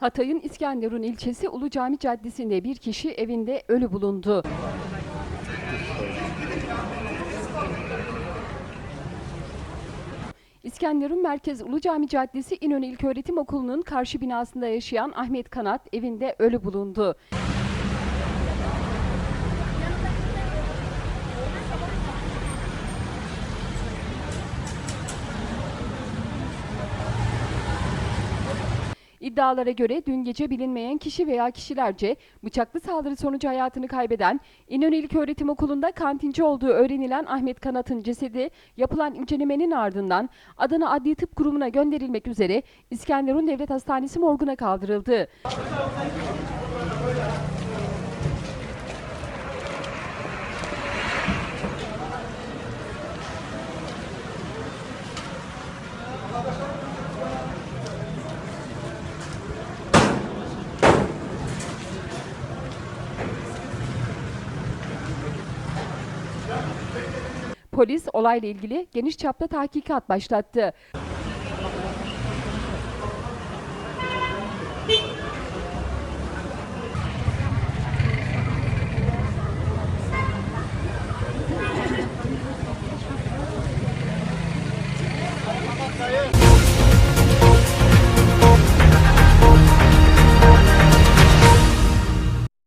Hatay'ın İskenderun ilçesi Ulu Cami Caddesi'nde bir kişi evinde ölü bulundu. İskenderun Merkez Ulu Cami Caddesi İnönü İlköğretim Okulu'nun karşı binasında yaşayan Ahmet Kanat evinde ölü bulundu. İddialara göre dün gece bilinmeyen kişi veya kişilerce bıçaklı saldırı sonucu hayatını kaybeden İnönü İlköğretim Okulu'nda kantinci olduğu öğrenilen Ahmet Kanat'ın cesedi yapılan incelemenin ardından Adana Adli Tıp Kurumu'na gönderilmek üzere İskenderun Devlet Hastanesi morguna kaldırıldı. Polis olayla ilgili geniş çapta tahkikat başlattı.